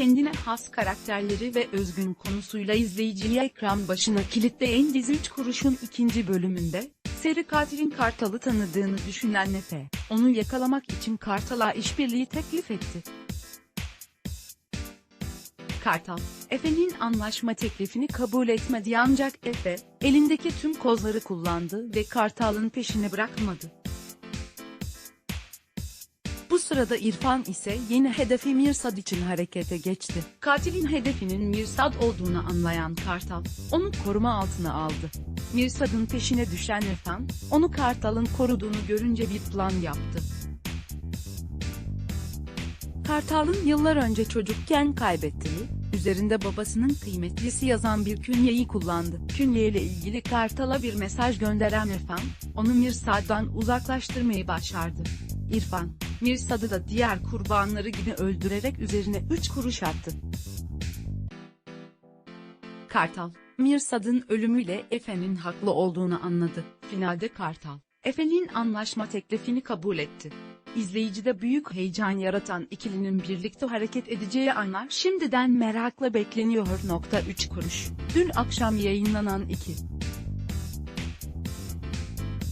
kendine has karakterleri ve özgün konusuyla izleyiciyi ekran başına kilitleyen dizi 3 kuruşun ikinci bölümünde, seri katilin Kartal'ı tanıdığını düşünen Efe, onu yakalamak için Kartal'a işbirliği teklif etti. Kartal, Efe'nin anlaşma teklifini kabul etmedi ancak Efe, elindeki tüm kozları kullandı ve Kartal'ın peşini bırakmadı. Sırada İrfan ise yeni hedefi Mirsad için harekete geçti. Katilin hedefinin Mirsad olduğunu anlayan Kartal, onu koruma altına aldı. Mirsad'ın peşine düşen İrfan, onu Kartal'ın koruduğunu görünce bir plan yaptı. Kartal'ın yıllar önce çocukken kaybettiği, üzerinde babasının kıymetlisi yazan bir künyeyi kullandı. Künyeyle ilgili Kartal'a bir mesaj gönderen İrfan, onu Mirsad'dan uzaklaştırmayı başardı. İrfan, Mirsad'ı da diğer kurbanları gibi öldürerek üzerine 3 kuruş attı. Kartal, Mirsad'ın ölümüyle Efe'nin haklı olduğunu anladı. Finalde Kartal, Efe'nin anlaşma teklifini kabul etti. İzleyicide büyük heyecan yaratan ikilinin birlikte hareket edeceği anlar şimdiden merakla bekleniyor. Nokta 3 kuruş. Dün akşam yayınlanan 2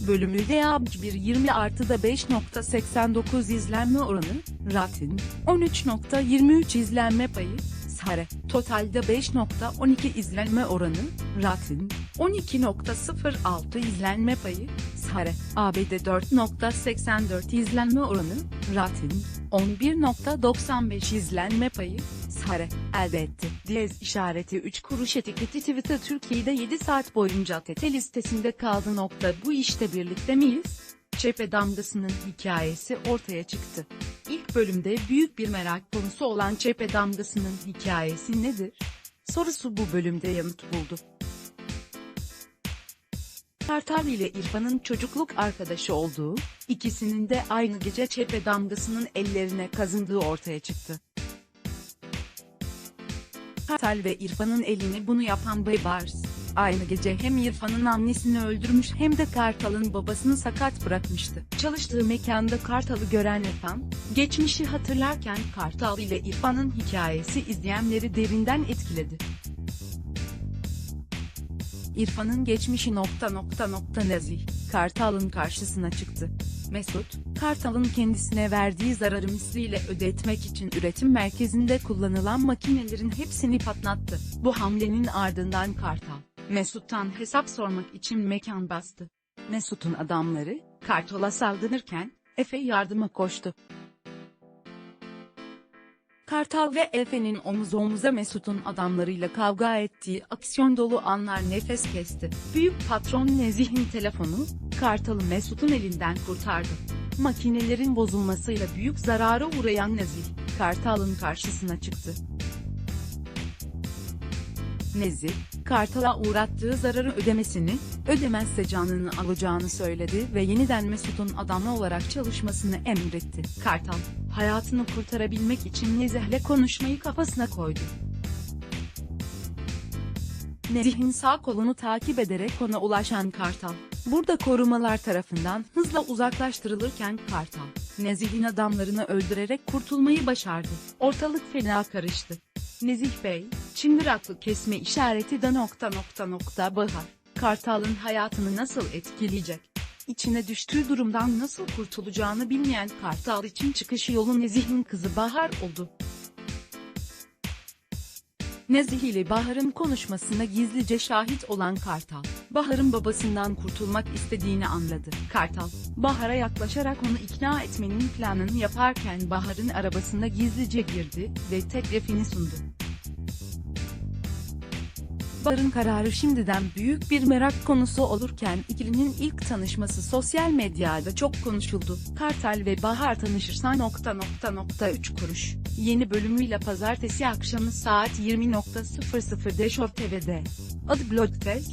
bölümü de 1 20 artıda 5.89 izlenme oranı, Ratin, 13.23 izlenme payı, Sare, totalde 5.12 izlenme oranı, Ratin, 12.06 izlenme payı, Sare, ABD 4.84 izlenme oranı, Ratin, 11.95 izlenme payı, Sare, elde etti. Diyez işareti 3 kuruş etiketi Twitter Türkiye'de 7 saat boyunca TT listesinde kaldı. Nokta bu işte birlikte miyiz? Çepe damgasının hikayesi ortaya çıktı. İlk bölümde büyük bir merak konusu olan Çepe damgasının hikayesi nedir? Sorusu bu bölümde yanıt buldu. Kartal ile İrfan'ın çocukluk arkadaşı olduğu, ikisinin de aynı gece Çepe damgasının ellerine kazındığı ortaya çıktı. Kartal ve İrfan'ın elini bunu yapan Baybars, aynı gece hem İrfan'ın annesini öldürmüş hem de Kartal'ın babasını sakat bırakmıştı. Çalıştığı mekanda Kartal'ı gören İrfan, geçmişi hatırlarken Kartal ile İrfan'ın hikayesi izleyenleri derinden etkiledi. İrfan'ın geçmişi nokta nokta nokta nezih, Kartal'ın karşısına çıktı. Mesut, Kartal'ın kendisine verdiği zararı misliyle ödetmek için üretim merkezinde kullanılan makinelerin hepsini patlattı. Bu hamlenin ardından Kartal, Mesut'tan hesap sormak için mekan bastı. Mesut'un adamları, Kartal'a saldırırken, Efe yardıma koştu. Kartal ve Efe'nin omuz omuza Mesut'un adamlarıyla kavga ettiği aksiyon dolu anlar nefes kesti. Büyük patron Nezih'in telefonu, Kartal'ı Mesut'un elinden kurtardı. Makinelerin bozulmasıyla büyük zarara uğrayan Nezih, Kartal'ın karşısına çıktı. Nezih, Kartal'a uğrattığı zararı ödemesini, ödemezse canını alacağını söyledi ve yeniden Mesut'un adamı olarak çalışmasını emretti. Kartal, hayatını kurtarabilmek için Nezih'le konuşmayı kafasına koydu. Nezih'in sağ kolunu takip ederek ona ulaşan Kartal, burada korumalar tarafından hızla uzaklaştırılırken Kartal, Nezih'in adamlarını öldürerek kurtulmayı başardı. Ortalık fena karıştı. Nezih Bey, çıngıraklı kesme işareti de nokta nokta nokta bahar. Kartal'ın hayatını nasıl etkileyecek? İçine düştüğü durumdan nasıl kurtulacağını bilmeyen Kartal için çıkış yolu Nezih'in kızı Bahar oldu. Nezih ile Bahar'ın konuşmasına gizlice şahit olan Kartal, Bahar'ın babasından kurtulmak istediğini anladı. Kartal, Bahar'a yaklaşarak onu ikna etmenin planını yaparken Bahar'ın arabasına gizlice girdi ve teklifini sundu. Bahar'ın kararı şimdiden büyük bir merak konusu olurken ikilinin ilk tanışması sosyal medyada çok konuşuldu. Kartal ve Bahar tanışırsa nokta nokta nokta 3 kuruş. Yeni bölümüyle pazartesi akşamı saat 20.00'de Show TV'de. Adı Bloodfest,